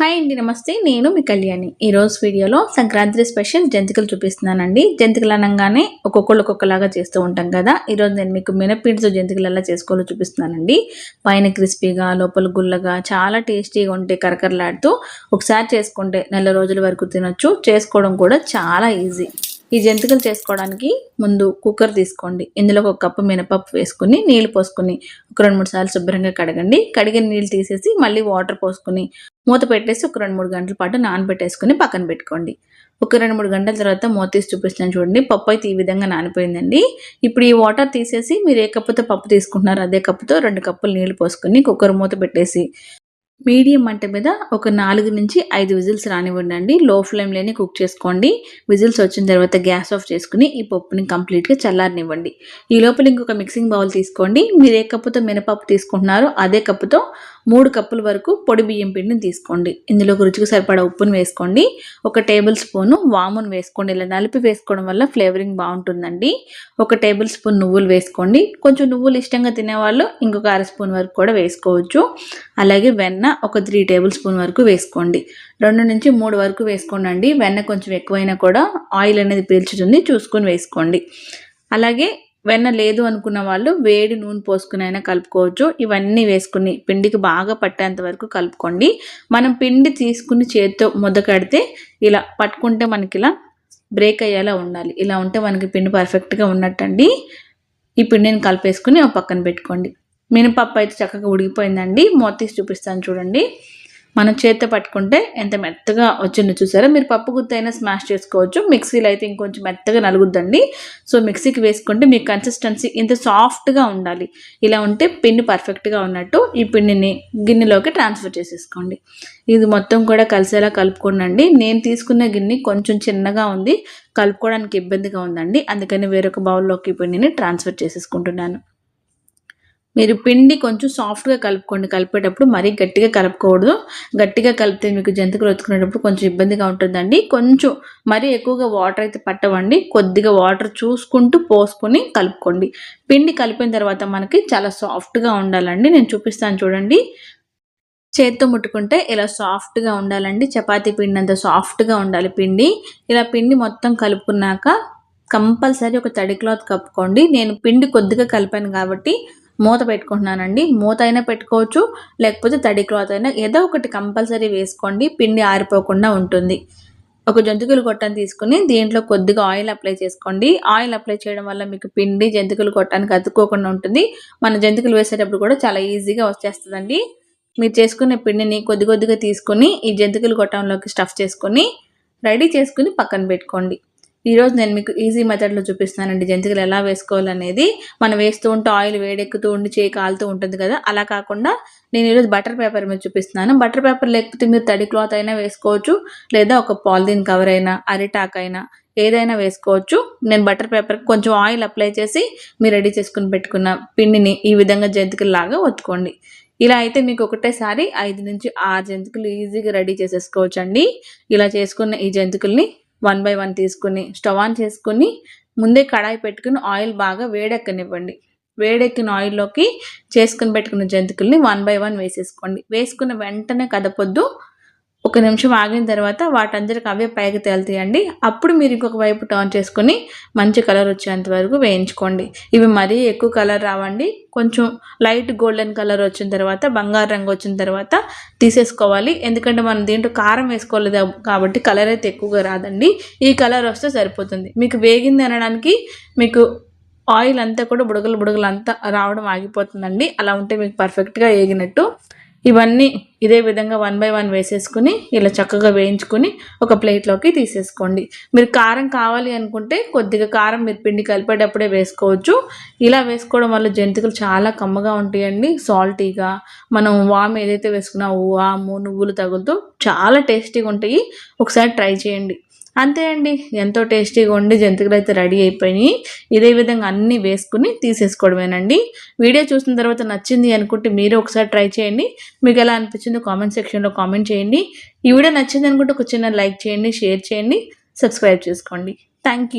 Hi అండి నమస్తే. నేను మీ కళ్యాణి. ఈ వీడియోలో సంక్రాంతి స్పెషల్ జంతికలు చూపిస్తున్నానండి. జంతికలు అనగానే ఒక్కొక్కళ్ళు ఒక్కొక్కలాగా చేస్తూ ఉంటాం కదా. ఈరోజు నేను మీకు మినపిండితో జంతికలు ఎలా చేసుకోవాలో చూపిస్తున్నానండి. పైన క్రిస్పీగా లోపల గుల్లగా చాలా టేస్టీగా ఉంటే కరకరలాడుతూ ఒకసారి చేసుకుంటే నెల రోజుల వరకు తినొచ్చు. చేసుకోవడం కూడా చాలా ఈజీ. ఈ జంతికలు చేసుకోవడానికి ముందు కుక్కర్ తీసుకోండి. ఇందులో ఒక కప్పు మినపప్పు వేసుకుని నీళ్ళు పోసుకుని ఒక రెండు మూడు సార్లు శుభ్రంగా కడగండి. కడిగిన నీళ్ళు తీసేసి మళ్ళీ వాటర్ పోసుకుని మూత పెట్టేసి ఒక రెండు మూడు గంటల పాటు నానబెట్టేసుకుని పక్కన పెట్టుకోండి. ఒక రెండు మూడు గంటల తర్వాత మూత తీసి చూపిస్తున్నాను చూడండి. పప్పు అయితే ఈ విధంగా నానిపోయిందండి. ఇప్పుడు ఈ వాటర్ తీసేసి మీరు ఏ కప్పుతో పప్పు తీసుకుంటున్నారో అదే కప్పుతో రెండు కప్పులు నీళ్ళు పోసుకొని కుక్కర్ మూత పెట్టేసి మీడియం మంట మీద ఒక నాలుగు నుంచి ఐదు విజిల్స్ రానివ్వండి లో ఫ్లేమ్లోనే కుక్ చేసుకోండి. విజిల్స్ వచ్చిన తర్వాత గ్యాస్ ఆఫ్ చేసుకుని ఈ పప్పుని కంప్లీట్గా చల్లారనివ్వండి. ఈ లోపల ఇంకొక మిక్సింగ్ బౌల్ తీసుకోండి. మీరు ఏ కప్పుతో మినపప్పు తీసుకుంటున్నారో అదే కప్పుతో మూడు కప్పుల వరకు పొడి బియ్యం పిండిని తీసుకోండి. ఇందులో రుచికి సరిపడా ఉప్పును వేసుకోండి. ఒక టేబుల్ స్పూను వామును వేసుకోండి. ఇలా నలిపి వేసుకోవడం వల్ల ఫ్లేవరింగ్ బాగుంటుందండి. ఒక టేబుల్ స్పూన్ నువ్వులు వేసుకోండి. కొంచెం నువ్వులు ఇష్టంగా తినేవాళ్ళు ఇంకొక అర స్పూన్ వరకు కూడా వేసుకోవచ్చు. అలాగే వెన్న ఒక త్రీ టేబుల్ స్పూన్ వరకు వేసుకోండి. రెండు నుంచి మూడు వరకు వేసుకోండి వెన్న కొంచెం ఎక్కువైనా కూడా ఆయిల్ అనేది పీల్చుతుంది. చూసుకొని వేసుకోండి. అలాగే వెన్న లేదు అనుకున్న వాళ్ళు వేడి నూనె పోసుకుని అయినా కలుపుకోవచ్చు. ఇవన్నీ వేసుకుని పిండికి బాగా పట్టేంత వరకు కలుపుకోండి. మనం పిండి తీసుకుని చేతితో ముద్ద కడితే ఇలా పట్టుకుంటే మనకి ఇలా బ్రేక్ అయ్యేలా ఉండాలి. ఇలా ఉంటే మనకి పిండి పర్ఫెక్ట్గా ఉన్నట్టండి. ఈ పిండిని కలిపేసుకుని ఒక పక్కన పెట్టుకోండి. మినపప్పు అయితే చక్కగా ఉడికిపోయిందండి. మూతీసి చూపిస్తాను చూడండి. మనం చేత్తో పట్టుకుంటే ఎంత మెత్తగా వచ్చిందో చూసారా? మీరు పప్పు గుత్త అయినా స్మాష్ చేసుకోవచ్చు. మిక్సీలో అయితే ఇంకొంచెం మెత్తగా నలుగుద్దండి. సో మిక్సీకి వేసుకుంటే మీ కన్సిస్టెన్సీ ఇంత సాఫ్ట్గా ఉండాలి. ఇలా ఉంటే పిండి పర్ఫెక్ట్గా ఉన్నట్టు ఈ పిండిని గిన్నెలోకి ట్రాన్స్ఫర్ చేసేసుకోండి. ఇది మొత్తం కూడా కలిసేలా కలుపుకోండి నేను తీసుకున్న గిన్నె కొంచెం చిన్నగా ఉంది. కలుపుకోవడానికి ఇబ్బందిగా ఉందండి. అందుకని వేరొక బౌల్లోకి పిండిని ట్రాన్స్ఫర్ చేసేసుకుంటున్నాను. మీరు పిండి కొంచెం సాఫ్ట్గా కలుపుకోండి. కలిపేటప్పుడు మరీ గట్టిగా కలుపుకోకూడదు. గట్టిగా కలిపితే మీకు జంతికలు వచ్చుకునేటప్పుడు కొంచెం ఇబ్బందిగా ఉంటుందండి. కొంచెం మరీ ఎక్కువగా వాటర్ అయితే పట్టవండి. కొద్దిగా వాటర్ చూసుకుంటూ పోసుకొని కలుపుకోండి. పిండి కలిపిన తర్వాత మనకి చాలా సాఫ్ట్గా ఉండాలండి. నేను చూపిస్తాను చూడండి. చేత్తో ముట్టుకుంటే ఇలా సాఫ్ట్గా ఉండాలండి. చపాతీ పిండి అంత సాఫ్ట్గా ఉండాలి పిండి. ఇలా పిండి మొత్తం కలుపుకున్నాక కంపల్సరీ ఒక తడి క్లాత్ కప్పుకోండి. నేను పిండి కొద్దిగా కలిపాను కాబట్టి మూత పెట్టుకుంటున్నానండి. మూత అయినా పెట్టుకోవచ్చు లేకపోతే తడి క్లాత్ అయినా ఏదో ఒకటి కంపల్సరీ వేసుకోండి పిండి ఆరిపోకుండా ఉంటుంది. ఒక జంతుకులు కొట్టని తీసుకుని దీంట్లో కొద్దిగా ఆయిల్ అప్లై చేసుకోండి. ఆయిల్ అప్లై చేయడం వల్ల మీకు పిండి జంతుకులు కొట్టడానికి అతుక్కోకుండా ఉంటుంది. మన జంతుకులు వేసేటప్పుడు కూడా చాలా ఈజీగా వచ్చేస్తుందండి. మీరు చేసుకునే పిండిని కొద్ది కొద్దిగా తీసుకొని ఈ జంతుకులు కొట్టంలోకి స్టఫ్ చేసుకొని రెడీ చేసుకుని పక్కన పెట్టుకోండి. ఈరోజు నేను మీకు ఈజీ మెథడ్లో చూపిస్తానండి జంతికలు ఎలా వేసుకోవాలనేది. మనం వేస్తూ ఉంటే ఆయిల్ వేడెక్కుతూ ఉండి చేయి కాలుతూ ఉంటుంది కదా. అలా కాకుండా నేను ఈరోజు బటర్ పేపర్ మీద చూపిస్తున్నాను. బటర్ పేపర్ లేకపోతే మీరు తడి క్లాత్ అయినా వేసుకోవచ్చు. లేదా ఒక పాలిథిన్ కవర్ అయినా అరిటాక్ అయినా ఏదైనా వేసుకోవచ్చు. నేను బటర్ పేపర్ కొంచెం ఆయిల్ అప్లై చేసి మీరు రెడీ చేసుకుని పెట్టుకున్న పిండిని ఈ విధంగా జంతికల్లాగా ఒత్తుకోండి. ఇలా అయితే మీకు ఒకటేసారి ఐదు నుంచి ఆరు జంతికలు ఈజీగా రెడీ చేసేసుకోవచ్చు అండి ఇలా చేసుకున్న ఈ జంతికల్ని వన్ బై వన్ తీసుకుని స్టవ్ ఆన్ చేసుకుని ముందే కడాయి పెట్టుకుని ఆయిల్ బాగా వేడెక్కనివ్వండి. వేడెక్కిన ఆయిల్లోకి చేసుకుని పెట్టుకున్న జంతికల్ని వన్ బై వన్ వేసేసుకోండి. వేసుకున్న వెంటనే కదపొద్దు. ఒక నిమిషం ఆగిన తర్వాత వాటందరికి అవే పైకి తేలుతాయండి. అప్పుడు మీరు ఇంకొక వైపు టర్న్ చేసుకొని మంచి కలర్ వచ్చేంత వరకు వేయించుకోండి. ఇవి మరీ ఎక్కువ కలర్ రావండి. కొంచెం లైట్ గోల్డెన్ కలర్ వచ్చిన తర్వాత బంగారు రంగు వచ్చిన తర్వాత తీసేసుకోవాలి. ఎందుకంటే మనం దీంట్లో కారం వేసుకోలేదు కాబట్టి కలర్ అయితే ఎక్కువగా రాదండి. ఈ కలర్ వస్తే సరిపోతుంది. మీకు వేగింది అనడానికి మీకు ఆయిల్ అంతా కూడా బుడగలు బుడగలు అంతా రావడం ఆగిపోతుందండి. అలా ఉంటే మీకు పర్ఫెక్ట్గా వేగినట్టు ఇవన్నీ ఇదే విధంగా వన్ బై వన్ వేసేసుకుని ఇలా చక్కగా వేయించుకుని ఒక ప్లేట్లోకి తీసేసుకోండి. మీరు కారం కావాలి అనుకుంటే కొద్దిగా కారం మీరు పిండి కలిపేటప్పుడే వేసుకోవచ్చు. ఇలా వేసుకోవడం వల్ల జంతికలు చాలా కమ్మగా ఉంటాయండి. సాల్టీగా మనం వామ్ ఏదైతే వేసుకున్నా వాము నువ్వులు తగులుతూ చాలా టేస్టీగా ఉంటాయి. ఒకసారి ట్రై చేయండి. అంతే అండి. ఎంతో టేస్టీగా ఉండి జంతికలు అయితే రెడీ అయిపోయినాయి. ఇదే విధంగా అన్నీ వేసుకుని తీసేసుకోవడమేనండి. వీడియో చూసిన తర్వాత నచ్చింది అనుకుంటే మీరు ఒకసారి ట్రై చేయండి. మీకు ఎలా అనిపించిందో కామెంట్ సెక్షన్లో కామెంట్ చేయండి. ఈ వీడియో నచ్చింది అనుకుంటే ఒక చిన్న లైక్ చేయండి షేర్ చేయండి సబ్స్క్రైబ్ చేసుకోండి. థ్యాంక్